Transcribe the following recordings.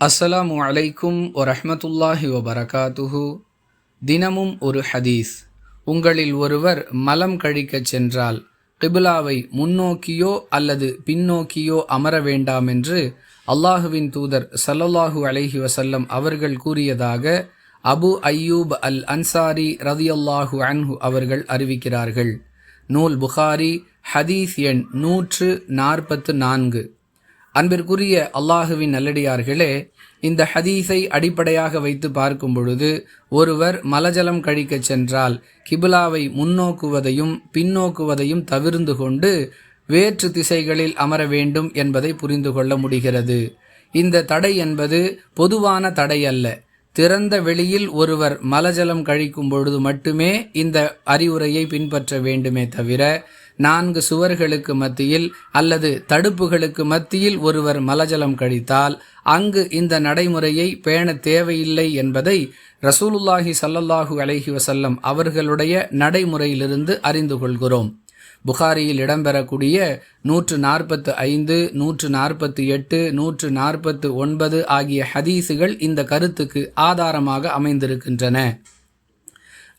அஸ்ஸலாமு அலைக்கும் வரஹ்மத்துல்லாஹி வபரகாத்துஹு. தினமும் ஒரு ஹதீஸ். உங்களில் ஒருவர் மலம் கழிக்கச் சென்றால் கிபிலாவை முன்னோக்கியோ அல்லது பின்னோக்கியோ அமர வேண்டாம் என்று அல்லாஹுவின் தூதர் சல்லல்லாஹு அலைஹி வசல்லம் அவர்கள் கூறியதாக அபு அய்யூப் அல் அன்சாரி ரதியல்லாஹு அன்ஹு அவர்கள் அறிவிக்கிறார்கள். நூல் புகாரி ஹதீஸ் எண் நூற்று நாற்பத்து நான்கு. அன்பிற்குரிய அல்லாஹுவின் நல்லடியார்களே இந்த ஹதீஸை அடிப்படையாக வைத்து பார்க்கும் பொழுது ஒருவர் மலஜலம் கழிக்கச் சென்றால் கிபிலாவை முன்னோக்குவதையும் பின்னோக்குவதையும் தவிர்ந்து கொண்டு வேற்று திசைகளில் அமர வேண்டும் என்பதை புரிந்து கொள்ள முடிகிறது. இந்த தடை என்பது பொதுவான தடை அல்ல. திறந்த வெளியில் ஒருவர் மலஜலம் கழிக்கும் பொழுது மட்டுமே இந்த அறிவுரையை பின்பற்ற வேண்டுமே தவிர நான்கு சுவர்களுக்கு மத்தியில் அல்லது தடுப்புகளுக்கு மத்தியில் ஒருவர் மலஜலம் கழித்தால் அங்கு இந்த நடைமுறையை பேண தேவையில்லை என்பதை ரசூலுல்லாஹி சல்லல்லாஹு அலஹி வசல்லம் அவர்களுடைய நடைமுறையிலிருந்து அறிந்து கொள்கிறோம். புகாரியில் இடம்பெறக்கூடிய நூற்று நாற்பத்து ஐந்து நூற்று நாற்பத்தி எட்டு நூற்று நாற்பத்து ஒன்பது ஆகிய ஹதீஸுகள் இந்த கருத்துக்கு ஆதாரமாக அமைந்திருக்கின்றன.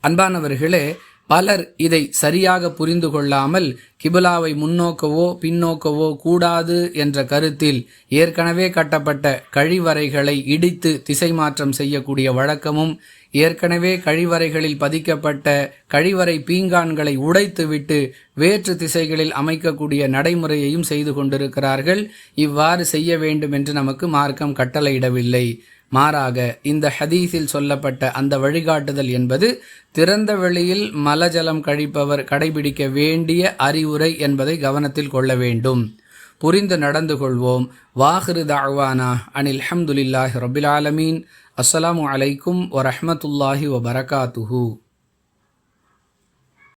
அன்பானவர்களே பலர் இதை சரியாக புரிந்து கொள்ளாமல் கிபிலாவை முன்னோக்கவோ பின்னோக்கவோ கூடாது என்ற கருத்தில் ஏற்கனவே கட்டப்பட்ட கழிவறைகளை இடித்து திசை மாற்றம் செய்யக்கூடிய வழக்கமும் ஏற்கனவே கழிவறைகளில் பதிக்கப்பட்ட கழிவறை பீங்கான்களை உடைத்துவிட்டு வேற்று திசைகளில் அமைக்கக்கூடிய நடைமுறையையும் செய்து கொண்டிருக்கிறார்கள். இவ்வாறு செய்ய வேண்டும் என்று நமக்கு மார்க்கம் கட்டளையிடவில்லை. மாறாக இந்த ஹதீஸில் சொல்லப்பட்ட அந்த வழிகாட்டுதல் என்பது திறந்த வெளியில் மலஜலம் கழிப்பவர் கடைபிடிக்க வேண்டிய அறிவுரை என்பதை கவனத்தில் கொள்ள வேண்டும். புரிந்து நடந்து கொள்வோம். வாஹிரு தாழ்வானா அனில் அஹமதுல்லாஹி ரபில் ஆலமீன். அஸ்ஸலாமு அலைக்கும் வரஹமத்துல்லாஹி வபரகாத்துஹூ.